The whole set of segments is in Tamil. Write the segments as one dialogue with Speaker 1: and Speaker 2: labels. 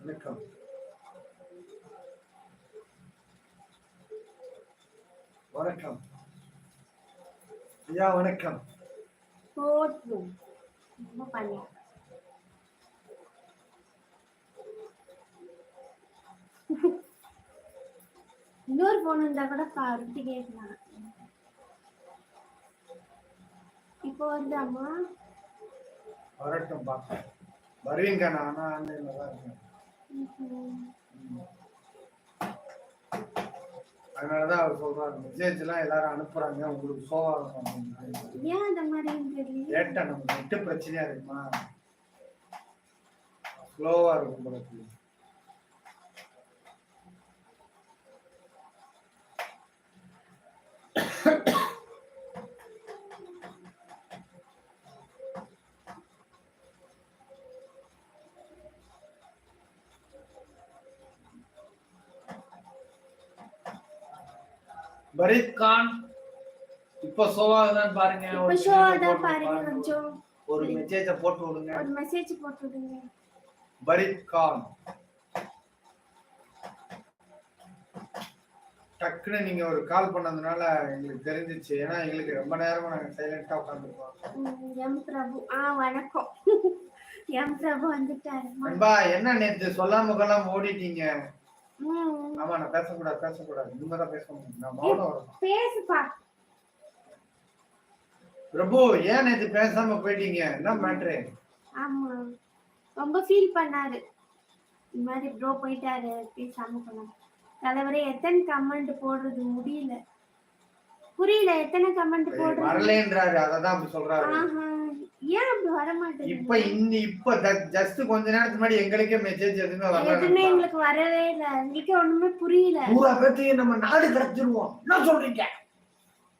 Speaker 1: வணக்கம். வணக்கம். ஐயா வணக்கம்.
Speaker 2: இன்னொரு போன் இருந்தா கூட பருத்தி கேட்கலாம் இப்போ வந்து அம்மா
Speaker 1: வரட்டும் பார்ப்பேன் வருவீங்க நானா ஆன்லைன்ல தான் இருக்கேன். அதனாலதான் அவர் சொல்றாரு மெசேஜ் எல்லாம் எல்லாரும் அனுப்புறாங்க உங்களுக்கு சோவாகும் அப்படின்னு.
Speaker 2: ஏன் அந்த மாதிரி
Speaker 1: லேட்டா நம்ம நெட்டு பிரச்சனையா இருக்குமா? ஸ்லோவா இருக்கும் போல இருக்கு. பரீத் கான் இப்ப சோவாகுதான்னு பாருங்க.
Speaker 2: இப்போ
Speaker 1: ஒரு
Speaker 2: ஷோ
Speaker 1: message
Speaker 2: தான்
Speaker 1: போட்டு
Speaker 2: பாருங்க. கொஞ்சம்
Speaker 1: ஒரு மெசேஜ போட்டு விடுங்க.
Speaker 2: ஒரு மெசேஜ் போட்டுடுங்க
Speaker 1: பரீத் கான் டக்குன்னு நீங்க ஒரு கால் பண்ணதுனால எங்களுக்கு தெரிஞ்சிச்சு. ஏன்னா எங்களுக்கு ரொம்ப நேரமா நாங்க சைலண்டா உட்காந்துருக்கோம்
Speaker 2: எம் பிரபு. ஆ வணக்கம். எம் பிரபு வந்துட்டாரு.
Speaker 1: நண்பா என்ன நேத்து சொல்லாம கொள்ளாம ஓடிட்டீங்க? ஆமா நான் பேசக்கூடாது பேசக்கூடாது. நீங்க தான் பேசணும். நான் மௌனம் வரணும்.
Speaker 2: பேசுப்பா.
Speaker 1: பிரபு ஏன் நேத்து பேசாம போயிட்டீங்க? என்ன மேட்ரு
Speaker 2: ஆமா. ரொம்ப ஃபீல் பண்ணாரு. இந்த மாதிரி ப்ரோ போயிட்டாரு பேசாம பண்ணாரு தலைவரே எத்தனை கமெண்ட் போடுறது முடியல. புரியல எத்தனை கமெண்ட் போடுறது.
Speaker 1: வரலேன்றாரு. அததான் சொல்றாரு.
Speaker 2: ஏன் அப்படி வர மாட்டேங்குது
Speaker 1: இப்ப இன்னி இப்ப ஜஸ்ட் கொஞ்ச நேரத்துக்கு முன்னாடி எங்களுக்கே மெசேஜ் எதுவுமே
Speaker 2: எதுவுமே
Speaker 1: வரல
Speaker 2: எங்களுக்கு வரவே இல்ல. எங்களுக்கே ஒண்ணுமே புரியல.
Speaker 1: பூரா நம்ம நாடு கடத்திடுவோம் என்ன சொல்றீங்க?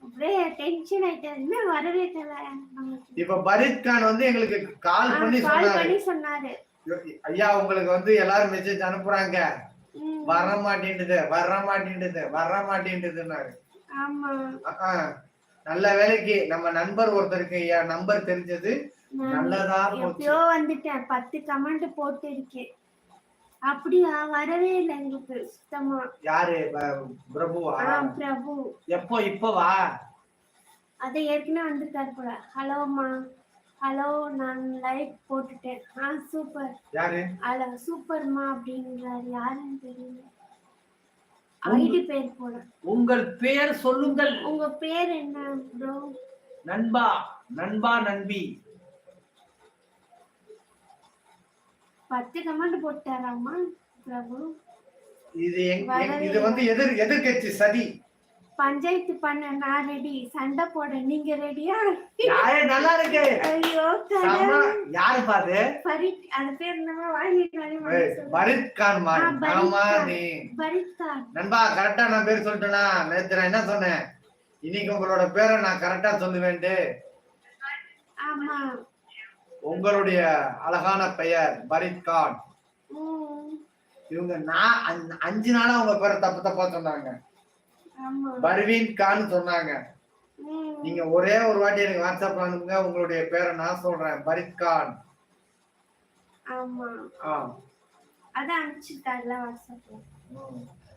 Speaker 2: அப்படியே டென்ஷன் ஆயிட்டாரு இன்னும் வரவே தெரியல நமக்கு
Speaker 1: இப்ப பரீத் கான் வந்து எங்களுக்கு கால் பண்ணி
Speaker 2: கால் பண்ணி சொன்னாரு.
Speaker 1: ஐயா உங்களுக்கு வந்து எல்லாரும் மெசேஜ் அனுப்புறாங்க. வர மாட்டேன்டுது வர மாட்டேன்டுது வர
Speaker 2: ஆமா
Speaker 1: அஹ், நல்ல வேலைக்கு நம்ம நண்பர் ஒருத்தருக்கு என் நம்பர் தெரிஞ்சது. நல்லதா
Speaker 2: எப்பயோ வந்துட்டேன். பத்து கமெண்ட் போட்டு அப்படியா? வரவே இல்லை எங்களுக்கு சுத்தமா.
Speaker 1: யாரு? பிரபுவா?
Speaker 2: பிரபு.
Speaker 1: எப்போ இப்ப வா.
Speaker 2: அதை ஏற்கனவே வந்திருக்காரு போல. ஹலோம்மா ஹலோ நான் லைவ் போட்டுட்டேன். ஆ சூப்பர்.
Speaker 1: யாரு?
Speaker 2: அல சூப்பர்மா அப்படின்றாரு யாருன்னு தெரியல. ஐடி பேர் போல
Speaker 1: உங்கள் பெயர் சொல்லுங்கள்.
Speaker 2: உங்க பேர் என்ன ப்ரோ
Speaker 1: நண்பா நண்பா நண்பி.
Speaker 2: பத்து கமெண்ட் போட்டாராமா பிரபு?
Speaker 1: இது இது வந்து எதிர் எதிர்கட்சி சதி.
Speaker 2: பஞ்சாயத்து பண்ண நான் ரெடி சண்டை போட நீங்க ரெடியா
Speaker 1: யாரே நல்லா இருக்கு.
Speaker 2: ஐயோ.
Speaker 1: யாரு பாது
Speaker 2: பரித் அந்த பேர் என்னமா வாங்கி
Speaker 1: பரித் கான்
Speaker 2: பரீத்
Speaker 1: நண்பா கரெக்டா நான் பேர் சொல்லிட்டேனா? நேத்து நான் என்ன சொன்னேன்? இன்னைக்கு உங்களோட பேரை நான் கரெக்டா சொல்லுவேன்ட்டு.
Speaker 2: ஆமா.
Speaker 1: உங்களுடைய அழகான பெயர் பரித் கான் இவங்க நான் அஞ்சு- நாளா உங்க பேரை தப்பு தப்பா சொன்னாங்க பர்வீன் கான் சொன்னாங்க. நீங்க ஒரே ஒரு வாட்டி எனக்கு வாட்ஸ்அப் அனுப்புங்க உங்களுடைய பேரை நான் சொல்றேன். பரித் கான்.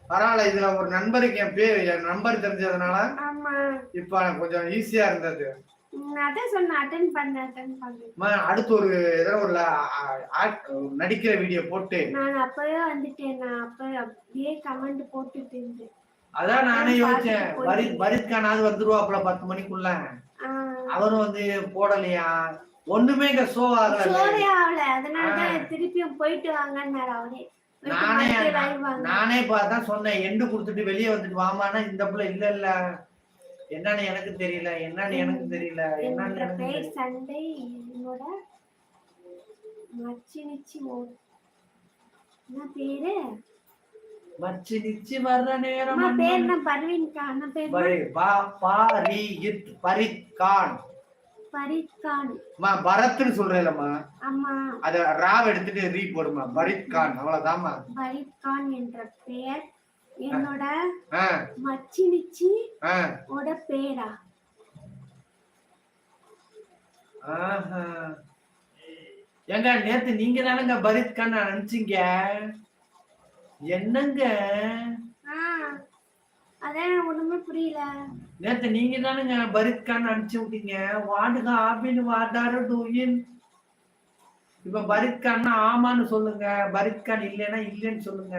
Speaker 1: பரவாயில்ல இதுல ஒரு நண்பருக்கு என் பேர் என் நம்பர் தெரிஞ்சதுனால
Speaker 2: ஆமா.
Speaker 1: இப்ப கொஞ்சம் ஈஸியா இருந்தது. அடுத்து ஒரு ஏதோ ஒரு நடிக்கிற வீடியோ போட்டு.
Speaker 2: நான் அப்பவே வந்துட்டேன் நான் அப்ப அப்படியே கமெண்ட் போட்டுட்டு இருந்தேன்.
Speaker 1: அதான் நானே யோசிச்சேன்.
Speaker 2: பார்த்துட்டு
Speaker 1: பரித்
Speaker 2: போயிட்டீங்க.
Speaker 1: பரித் கானாவது வந்துருவாப்புல பத்து மணிக்குள்ள. அவரும் வந்து போடலையா? ஒண்ணுமே இங்க ஷோ ஆகல.
Speaker 2: அதனாலதான். திருப்பியும் போயிட்டு வாங்கன்னாரு அவரே.
Speaker 1: நானே. நானே பார்த்தா சொன்னேன். எண்டு கொடுத்துட்டு வெளியே வந்துட்டு வாமான்னா இந்த புள்ள இல்ல இல்ல. என்னன்னு எனக்கு தெரியல. என்னன்னு எனக்கு தெரியல. என்னன்னு.
Speaker 2: சண்டை என்னோட மச்சி நிச்சி ஓ என்ன பேரு?
Speaker 1: மச்சி நிச்சி வர்ற நேரம்
Speaker 2: அம்மா பேர் என்ன? பேர்
Speaker 1: பா- பாரியித் பரித் கான்.
Speaker 2: பரீத் கான்.
Speaker 1: அம்மா பரத்னு சொல்றேன்லம்மா
Speaker 2: ஆமா
Speaker 1: அத ராவ் எடுத்துட்டு ரீ போடுமா பரித் கான். அவ்வளவுதாம்மா.
Speaker 2: பரீத் கான் என்ற பெயர் என்னோட
Speaker 1: ஆ,
Speaker 2: மச்சி நிச்சி
Speaker 1: ஆ,
Speaker 2: ஓட பேரா?
Speaker 1: ஆஹா. ஏங்க நேத்து நீங்க தானங்க பரித் கான் நினைச்சீங்க? என்னங்க?
Speaker 2: அதான் ஒண்ணுமே புரியல.
Speaker 1: நேத்து நீங்க தானுங்க பரித் கான் அனுப்பிச்சு விட்டீங்க. வாடுக ஆபின்னு வாடாரு டூயின். இப்ப பரித் கான் ஆமான்னு சொல்லுங்க. பரித் கான் இல்லைன்னா இல்லைன்னு சொல்லுங்க.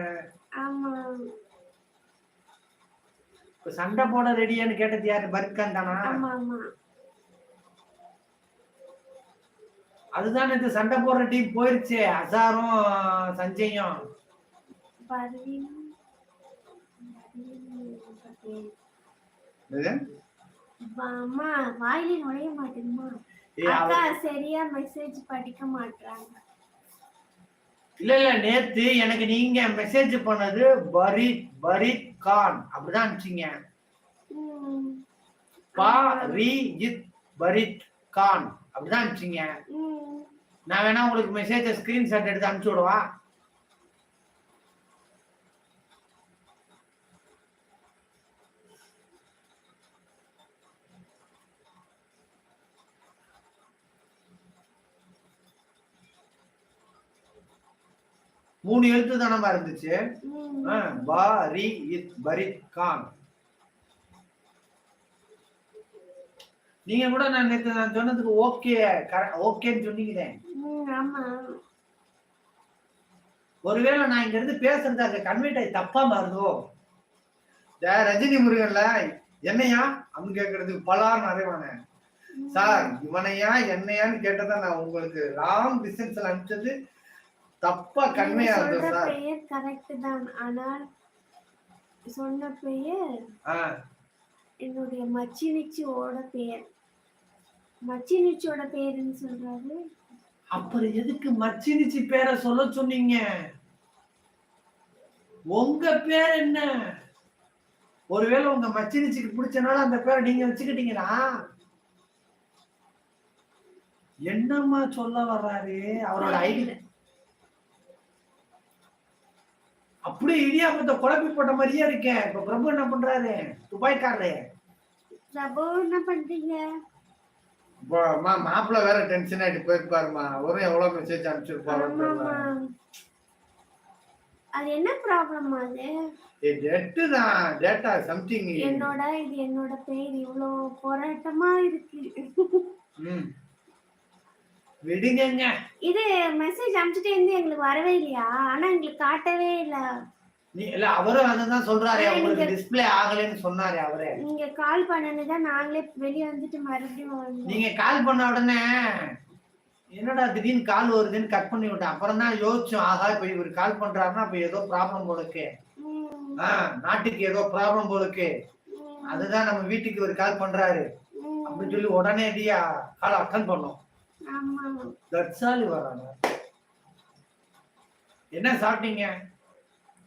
Speaker 1: இப்ப சண்டை போட ரெடியான்னு கேட்டது யாரு? பரித் கான் தானா?
Speaker 2: ஆமா ஆமா.
Speaker 1: அதுதான் நேத்து சண்டை போடுற டீம் போயிருச்சு. அசாரும் சஞ்சயும். என்னது?
Speaker 2: அம்மா வாயிலே நுழைய மாட்டேங்குமா அக்கா சரியா மெசேஜ் படிக்க மாட்டாங்க
Speaker 1: இல்ல இல்ல நேத்து எனக்கு நீங்க மெசேஜ் பண்ணது பரித் பரித் கான். அப்படிதான் அனுப்பிச்சீங்க. பா ரி இத் பரித் கான். அப்படிதான் அனுப்பிச்சீங்க. நான் வேணா உங்களுக்கு மெசேஜ் ஸ்கிரீன்ஷாட் எடுத்து அனுப்பிச்சு விடவா? மூணு எழுத்து தானமா இருந்துச்சு?
Speaker 2: ம்.
Speaker 1: ஆ, பா ரி இத் பரித் கான் நீங்க கூட நான் நேத்து நான் சொன்னதுக்கு ஓகே ஓகேன்னு சொன்னீங்களே. ஒருவேளை நான் இங்க இருந்து பேசுறது அங்க கன்வெர்ட் ஆகி தப்பா மாறுதோ? ரஜினி முருகன்ல என்னையா? அப்படின்னு கேட்கறதுக்கு பலார் நிறைவான. சார் இவனையா என்னையான்னு கேட்டதா நான் உங்களுக்கு லாங் டிஸ்டன்ஸ்ல அனுப்பிச்சது. தப்பா கண்மையா இருந்தது சார்.
Speaker 2: பெயர் கரெக்ட் தான். ஆனால் சொன்ன பெயர் என்னுடைய மச்சினிச்சியோட பெயர். மச்சினிச்சியோட பெயர்னு சொல்றாரு.
Speaker 1: அப்புறம் எதுக்கு மச்சினிச்சி பேரை சொல்ல சொன்னீங்க? உங்க பேர் என்ன? ஒருவேளை உங்க மச்சினிச்சிக்கு பிடிச்சனால அந்த பேரை நீங்க வச்சுக்கிட்டீங்களா? என்னம்மா சொல்ல வர்றாரு? அவரோட ஐடி அப்படியே இடியாப்பத்தை குழப்பி போட்ட மாதிரியே இருக்கேன் இப்ப பிரபு என்ன பண்றாரு? துபாய்க்காரரு.
Speaker 2: பிரபு என்ன பண்றீங்க?
Speaker 1: மாப்பிள்ள வேற டென்ஷன் ஆயிட்டு போயிருப்பாருமா ஒரு எவ்வளவு மெசேஜ் அனுப்பிச்சிருப்பாரு
Speaker 2: அது என்ன ப்ராப்ளம் அது?
Speaker 1: டெட்டு தான். டேட்டா சம்திங்
Speaker 2: என்னோட இது என்னோட பெயர் இவ்வளோ போராட்டமா இருக்கு.
Speaker 1: ம். விடுங்கங்க.
Speaker 2: இது மெசேஜ் அனுப்பிச்சிட்டே இருந்து எங்களுக்கு வரவே இல்லையா? ஆனா எங்களுக்கு காட்டவே இல்ல.
Speaker 1: நீ இல்ல அவரும் அதான் சொல்றாரு. உங்களுக்கு டிஸ்ப்ளே ஆகலைன்னு சொன்னாரு அவரே.
Speaker 2: நீங்க கால் பண்ணனதான் நாங்களே வெளிய வந்துட்டு மறுபடியும்
Speaker 1: நீங்க கால் பண்ண உடனே என்னடா திடீர்னு கால் வருதுன்னு கட் பண்ணி விட்டேன். அப்புறம் தான் யோசிச்சோம் ஆகா இப்ப இவர் கால் பண்றாருன்னா அப்ப ஏதோ ப்ராப்ளம் போலுக்கு நாட்டுக்கு ஏதோ ப்ராப்ளம் போலுக்கு அதுதான் நம்ம வீட்டுக்கு ஒரு கால் பண்றாரு. அப்படின்னு சொல்லி உடனடியா கால் அட்டன் பண்ணோம். தட்சாலி வராங்க. என்ன சாப்பிட்டீங்க?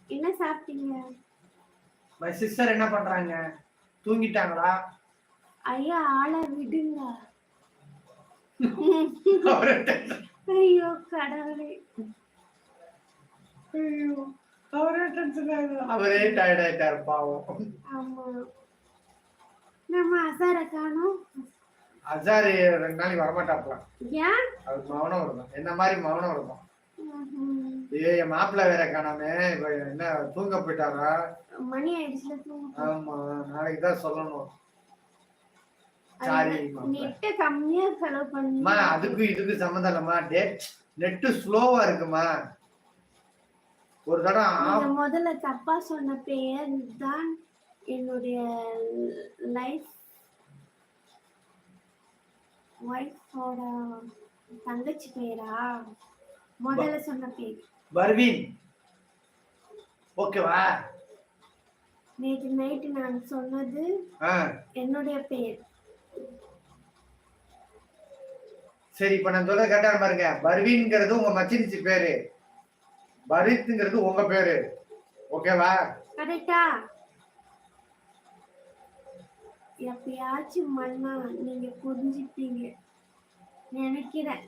Speaker 2: என்ன சாப்பிட்டீங்க?
Speaker 1: மை சிஸ்டர் என்ன பண்றாங்க? தூங்கிட்டாங்களா?
Speaker 2: ஐயா ஆளை விடுங்க. ஐயோ கடவுளே.
Speaker 1: ஐயோ, அவரே tension ஆயிடுறாரு. அவரே டயர்ட் ஆயிட்டாரு பாவம்.
Speaker 2: ஆமா. நம்ம அசார காணோம்.
Speaker 1: அஜாரு ரெண்டு நாளைக்கு வரமாட்டாப்ல
Speaker 2: ஏன்?
Speaker 1: அது மௌனம் இருக்கும் என்ன மாதிரி மௌனம் இருக்கும். ஏ என் மாப்பிள்ளை வேற காணாமே இப்ப என்ன தூங்க போயிட்டாரா
Speaker 2: மணி ஆயிடுச்சுல தூங்க
Speaker 1: ஆமா நாளைக்கு தான் சொல்லணும். அதுக்கும் இதுக்கும் சம்மந்தம் இல்லம்மா. டே நெட்டு ஸ்லோவா இருக்குமா? ஒரு தடவை
Speaker 2: முதல்ல தப்பா சொன்ன தான் என்னுடைய லைஃப் ஒய்ஃபோட தங்கச்சி பெயரா முதல்ல சொன்ன பேர்.
Speaker 1: பர்வீன் ஓகேவா?
Speaker 2: நேற்று நைட்டு நான் சொன்னது என்னுடைய பெயர்
Speaker 1: சரி இப்ப நான் சொல்றது கரெக்டா பாருங்க. பர்வீன்ங்கிறது உங்க மச்சினிச்சு பேரு. பரித்ங்கிறது உங்க பேரு. ஓகேவா?
Speaker 2: கரெக்டா எப்பயாச்சும் மண்ணா நீங்க புரிஞ்சுப்பீங்க நினைக்கிறேன்?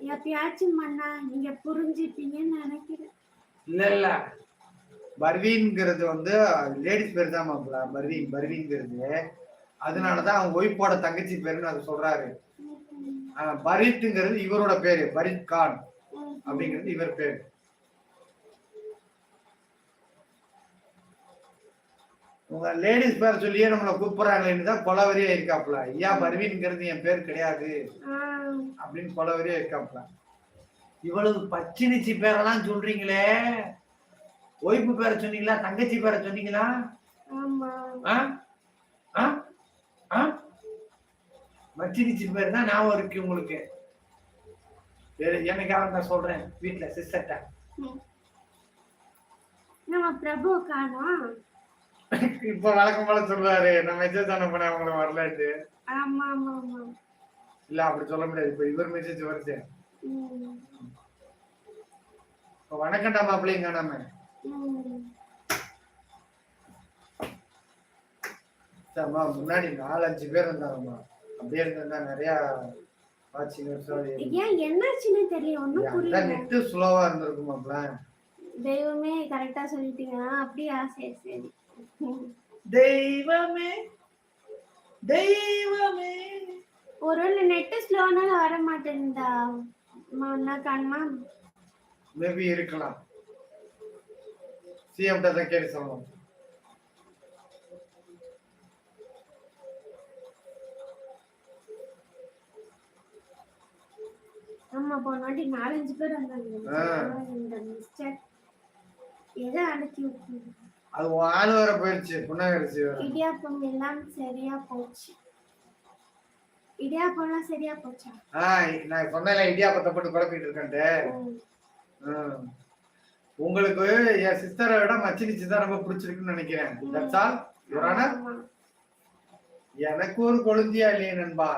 Speaker 2: எப்பயாச்சும் மண்ணா நீங்க புரிஞ்சுப்பீங்கன்னு நினைக்கிறேன்.
Speaker 1: இல்ல இல்ல. பர்வீன்ங்கிறது வந்து லேடிஸ் பேர் தான் மாப்பிள்ள பர்வீன் பர்வீன்ங்கிறது. அதனாலதான் அவங்க ஒய்ஃபோட தங்கச்சி பேருன்னு அது சொல்றாரு. பரித்துங்கிறது இவரோட பேரு. பரித் கான். அப்படிங்கிறது இவர் பேரு. உங்க லேடிஸ் பேர் சொல்லியே நம்மளை கூப்பிடுறாங்களேன்னு தான் கொலவரியா இருக்காப்புல. ஐயா பர்வீன்ங்கிறது என் பேர் கிடையாது. அப்படின்னு கொலவரியா இருக்காப்புல. இவ்வளவு பச்சினிச்சி பேரெல்லாம் சொல்றீங்களே. ஒய்ஃபு பேரை சொன்னீங்களா தங்கச்சி பேரை சொன்னீங்களா? மச்சினிச்சி பேர் தான் ஞாபகம் இருக்கு உங்களுக்கு. எனக்காக நான் சொல்றேன். வீட்டுல சிஸ்டர்ட்ட.
Speaker 2: நம்ம பிரபு காணோம்.
Speaker 1: இப்ப வழக்கம் போல சொல்றாரு. நான் மெசேஜ் அனுப்பினேன் அவங்களுக்கு வரலன்ட்டு
Speaker 2: ஆமா ஆமா ஆமா.
Speaker 1: இல்ல அப்படி சொல்ல முடியாது. இப்ப இவர் மெசேஜ் வருது. இப்ப வணக்கம்டா மாப்பிள்ளைங்க நம்ம முன்னாடி நாலு அஞ்சு பேர் இருந்தாங்கம்மா. அப்படியே இருந்தா நிறைய
Speaker 2: என்னாச்சுன்னு தெரியல. ஒண்ணும் புரியல.
Speaker 1: நெட்டு ஸ்லோவா இருந்திருக்குமாப்ல
Speaker 2: தெய்வமே கரெக்டா சொல்லிட்டீங்க அப்படியா? சரி சரி.
Speaker 1: தெய்வமே தெய்வமே.
Speaker 2: ஒருவேளை நெட்டு ஸ்லோனால வர மாட்டேன்டா. மண்ணா காணுமா
Speaker 1: மேபி இருக்கலாம். சிஎம் தான் கேட்டு சொல்லணும்.
Speaker 2: ஆமா போன வாட்டி நாலஞ்சு பேர் வந்தாங்க. இந்த மிஸ்டர் எதை அடக்கி விட்டு
Speaker 1: அது ஆள் வர போயிடுச்சு புண்ணாகரிச்சு வேற.
Speaker 2: இடியாப்பம் எல்லாம் சரியா போச்சு. இடியாப்பம்லாம் சரியா போச்சா?
Speaker 1: ஆஹ் நான் சொன்னேன்ல இடியாப்பத்தை போட்டு குழப்பிட்டு இருக்கேன்ட்டு. உங்களுக்கு என் சிஸ்டரை விட மச்சினிச்சு தான் ரொம்ப பிடிச்சிருக்குன்னு நினைக்கிறேன். That's all. எனக்கு ஒரு கொழுந்தியா இல்லையே நண்பா.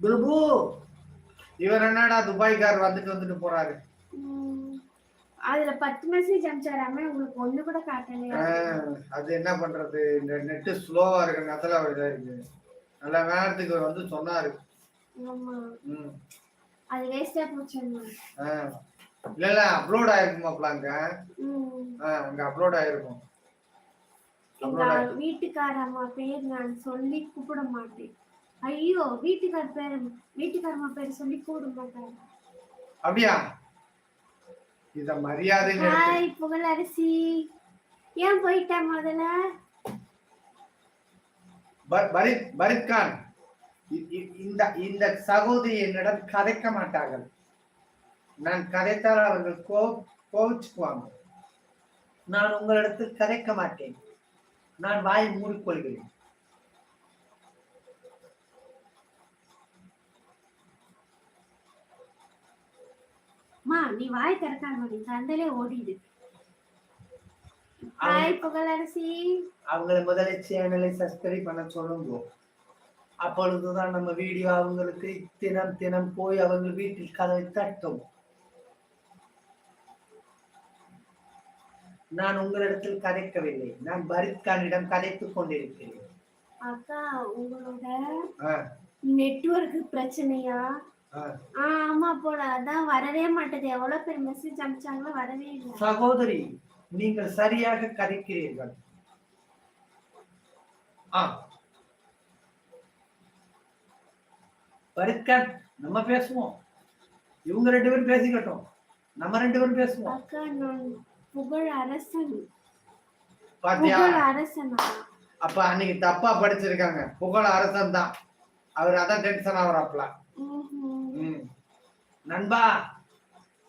Speaker 1: பிரபு இவர் என்னடா துபாய்க்கார் வந்துட்டு வந்துட்டு போறாரு.
Speaker 2: அதுல பத்து மெசேஜ் அனுப்பிச்சாராம உங்களுக்கு ஒண்ணு கூட காட்டலையா.
Speaker 1: அது என்ன பண்றது? இந்த நெட்டு ஸ்லோவா இருக்கு நத்தலா இதா இருக்கு நல்ல நேரத்துக்கு வந்து சொன்னாரு.
Speaker 2: அது வேஸ்டா போச்சு.
Speaker 1: இல்ல இல்ல அப்லோட் ஆயிருக்குமாப்ல அங்க அங்க அப்லோட் ஆயிருக்கும்.
Speaker 2: எங்க வீட்டுக்கார அம்மா பேர் நான் சொல்லி கூப்பிட மாட்டேன். ஐயோ வீட்டுக்கார் பேர் வீட்டுக்கார அம்மா பேர் சொல்லி கூப்பிட மாட்டாங்க
Speaker 1: அப்படியா? இத மரியாதை
Speaker 2: ஹாய் புகழரசி ஏன் போயிட்டா முதல்ல?
Speaker 1: பரித் பரித் கான் இ- இ- இந்த இந்த சகோதரி என்னிடம் கதைக்க மாட்டார்கள். நான் கதைத்தால் அவர்கள் கோ கோவிச்சுக்குவாங்க. நான் உங்களிடத்தில் கதைக்க மாட்டேன். நான் வாய் மூடிக்கொள்கிறேன்.
Speaker 2: அம்மா நீ வாய் திறக்காம நீ சண்டையிலே ஓடிடு. ஹாய் புகழரசி
Speaker 1: அவங்களை முதல்ல சேனலை சப்ஸ்கிரைப் பண்ண சொல்லுங்க. அப்பொழுதுதான் நம்ம வீடியோ அவங்களுக்கு தினம் தினம் போய் அவங்க வீட்டில் கதவை தட்டும். நான் உங்களிடத்தில் கதைக்கவில்லை. நான் பரித் கானிடம் கதைத்துக் கொண்டிருக்கிறேன்.
Speaker 2: அக்கா உங்களோட நெட்வொர்க் பிரச்சனையா? ஆமா போல. அதான் வரவே மாட்டேது. எவ்வளவு பேர் மெசேஜ் அனுப்பிச்சாங்களோ வரவே இல்லை.
Speaker 1: சகோதரி நீங்கள் சரியாக கதைக்கிறீர்கள் ஆ. பரித்கான் நம்ம பேசுவோம். இவங்க ரெண்டு பேரும் பேசிக்கட்டும். நம்ம ரெண்டு பேரும் பேசுவோம்.
Speaker 2: அக்கா நான் புகழ் அரசன்.
Speaker 1: பாத்தியா?
Speaker 2: புகழ் அரசனா?
Speaker 1: அப்ப அன்னைக்கு தப்பா படிச்சிருக்காங்க. புகழ அரசன் தான். அவர் அதான் டென்ஷன் ஆகுறாப்ல
Speaker 2: ம்ஹும்.
Speaker 1: நண்பா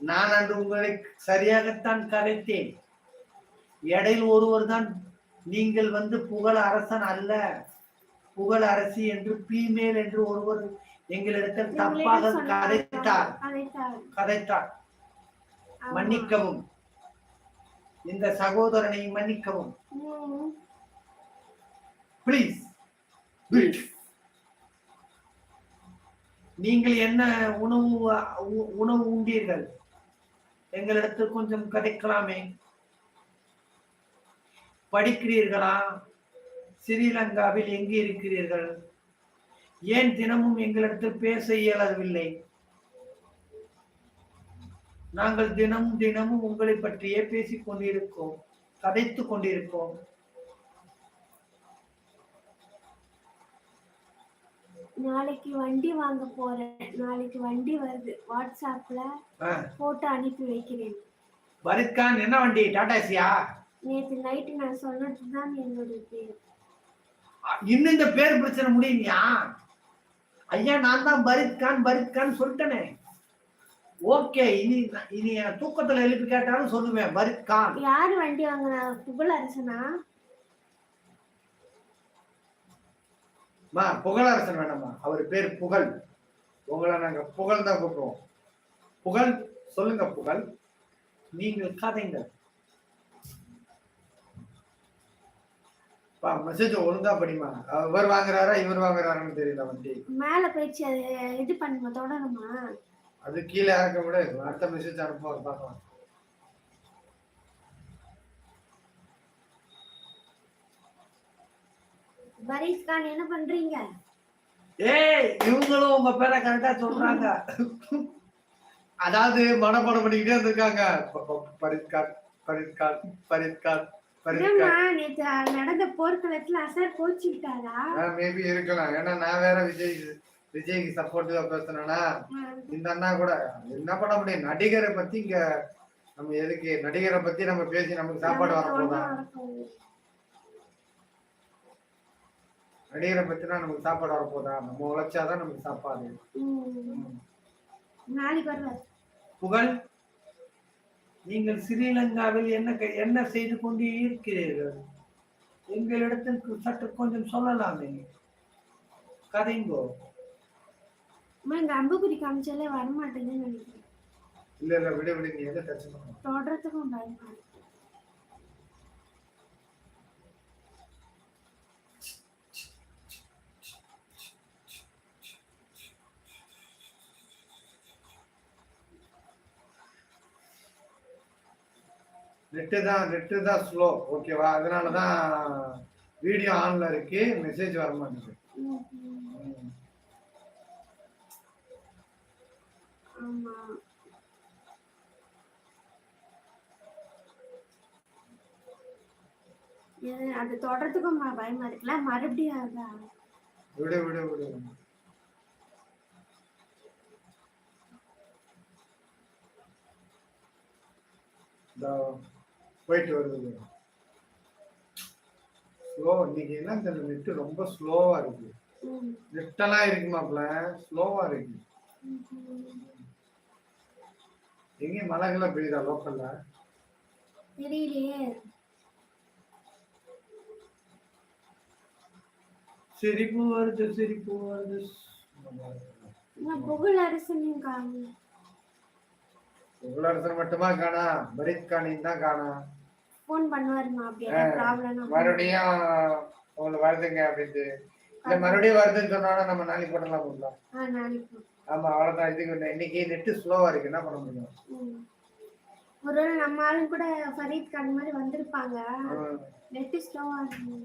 Speaker 1: நான் அன்று உங்களை சரியாகத்தான் கதைத்தேன் இடையில் ஒருவர் தான் நீங்கள் வந்து புகழ அரசன் அல்ல. புகழ் அரசி என்று பீமேல் என்று ஒருவர் எங்களிடத்தில் தப்பாக. கதைத்தார்.
Speaker 2: கதைத்தார்.
Speaker 1: மன்னிக்கவும். இந்த சகோதரனை மன்னிக்கவும்.
Speaker 2: ம்.
Speaker 1: ப்ளீஸ் நீங்கள் என்ன உணவு உ- உணவு உண்டீர்கள்? எங்களிடத்தில் கொஞ்சம் கதைக்கலாமே படிக்கிறீர்களா? ஸ்ரீலங்காவில் எங்கே இருக்கிறீர்கள்? ஏன் தினமும் எங்களிடத்தில் பேச இயலவில்லை? நாங்கள் தினமும் தினமும் உங்களை பற்றியே பேசிக் கொண்டிருக்கோம் கதைத்துக் கொண்டிருக்கோம்.
Speaker 2: நாளைக்கு வண்டி வாங்க போறேன். நாளைக்கு வண்டி வருது. வாட்ஸ்அப்ல போட்டோ அனுப்பி வைக்கிறேன்.
Speaker 1: பரித் கான் என்ன வண்டி? டாடாசியா
Speaker 2: நேத்து நைட்டு நான் சொன்னதுதான் என்னுடைய பேர்.
Speaker 1: இன்னும் இந்த பேர் பிரச்சனை முடியுமியா ஐயா நான் தான் பரித் கான் பரித் கான் சொல்லிட்டேனே. ஓகே இனி இனி தூக்கத்துல எழுப்பி கேட்டாலும் சொல்லுவேன் பரித் கான்.
Speaker 2: யாரு வண்டி வாங்கினா புகழரசனா?
Speaker 1: மா புகழரசன் வேணாமா அவர் பேர் புகழ். உங்களை நாங்க புகழ் தான் கூப்பிடுவோம். புகழ் சொல்லுங்க புகழ். நீங்கள் கதைங்க. பா மெசேஜ் ஒழுங்கா படிமா இவர் வாங்குறாரா இவர் வாங்குறாரான்னு தெரியல வண்டி.
Speaker 2: மேல போயிடுச்சு அது இது பண்ணுமா தொடருமா
Speaker 1: அது கீழே இறக்க விட. அடுத்த மெசேஜ் அனுப்புவாங்க பார்க்கலாம்.
Speaker 2: பரீஸ் கான் என்ன பண்றீங்க?
Speaker 1: ஏய் இவங்களும் உங்க பேரை கரெக்டா சொல்றாங்க. அதாவது மனப்பாடம் பண்ணிக்கிட்டே இருந்திருக்காங்க. பரித்கார் பரித்கார் பரித்கார்
Speaker 2: நேத்து நடந்த போர்க்களத்துல அசர் கோச்சுக்கிட்டாரா?
Speaker 1: மேபி இருக்கலாம். ஏன்னா நான் வேற விஜய் விஜய்க்கு சப்போர்ட்டிவா பேசுனேன்னா இந்த அண்ணா கூட என்ன பண்ண முடியும்? நடிகரை பத்தி இங்க நம்ம எதுக்கு? நடிகரை பத்தி நம்ம பேசி நமக்கு சாப்பாடு வரப்போதா நடிகரை பத்தினா நமக்கு சாப்பாடு வரப்போதா? நம்ம உழைச்சாதான் நமக்கு சாப்பாடு.
Speaker 2: நாளைக்கு
Speaker 1: புகழ் நீங்கள் ஸ்ரீலங்காவில் என்ன என்ன செய்து கொண்டு இருக்கிறீர்கள்? எங்களிடத்திற்கு சற்று கொஞ்சம் சொல்லலாமே. கதைங்கோ?
Speaker 2: இங்க அம்புக்குடி காமிச்சாலே வரமாட்டேங்குதுன்னு நினைக்கிறேன்.
Speaker 1: இல்ல இல்ல விடு விடு நீ எதை டச் பண்ண
Speaker 2: தொடறதுக்கும் பயமா இருக்கு.
Speaker 1: நெட்டு தான் நெட்டு தான் ஸ்லோ ஓகேவா அதனால தான் வீடியோ ஆன்ல இருக்கு மெசேஜ் வர மாட்டேங்குது.
Speaker 2: அது தொடறதுக்கும் ம- பயமா இருக்குல்ல? மறுபடியும்
Speaker 1: விடு விடு விடு. இதோ போயிட்டு வருது. ஸ்லோ இன்னைக்கு என்ன இந்த நெட்டு ரொம்ப ஸ்லோவா இருக்கு. நெட்டெல்லாம் இருக்கு மாப்ள. ஸ்லோவா இருக்கு. எங்கேயும் மழைகள்லாம் பெய்யுதா லோக்கல்ல
Speaker 2: தெரியலையே.
Speaker 1: சிரிப்பு வருது சிரிப்பு வருது. புகழரசன் மட்டுமா காணா? பரித் காணின்னு தான் காணா?
Speaker 2: ஃபோன் பண்ணுவாருமா அப்படி
Speaker 1: ஆ,
Speaker 2: ப்ராப்ளம்
Speaker 1: மறுபடியும் உங்களுக்கு வருதுங்க அப்படின்ட்டு. இல்ல மறுபடியும் வருதுன்னு சொன்னாலும் நம்ம நாளைக்கு போடலாம்
Speaker 2: நாளைக்கு.
Speaker 1: ஆமா அவ்வளவுதான். இதுக்கு. இன்னைக்கு நெட்டு ஸ்லோவா இருக்கு. என்ன பண்ண முடியும்.
Speaker 2: ஒருவேளை நம்ம ஆளும் கூட ஃபரீத் கான் மாதிரி வந்திருப்பாங்க. நெட் ஸ்லோவா இருக்கு.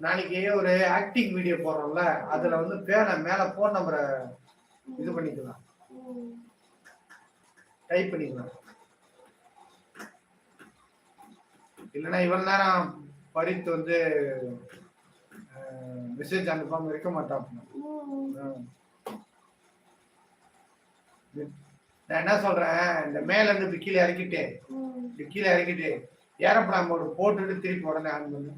Speaker 1: நாளைக்கு ஒரு ஆக்டிங் வீடியோ போடுறோம்ல அதுல வந்து பேனை மேல போன் நம்பரை இது பண்ணிக்கலாம். டைப் பண்ணிக்கலாம். இல்லைன்னா இவ்வளவு நேரம் பரித்து வந்து மெசேஜ் அனுப்பாம இருக்க மாட்டான். நான் என்ன சொல்றேன் இந்த மேல இருந்து இப்படி கீழே இறக்கிட்டு இப்படி கீழே இறக்கிட்டு ஏரோப்ளான் ஒரு போட்டுட்டு திருப்பி உடனே ஆன் பண்ணு.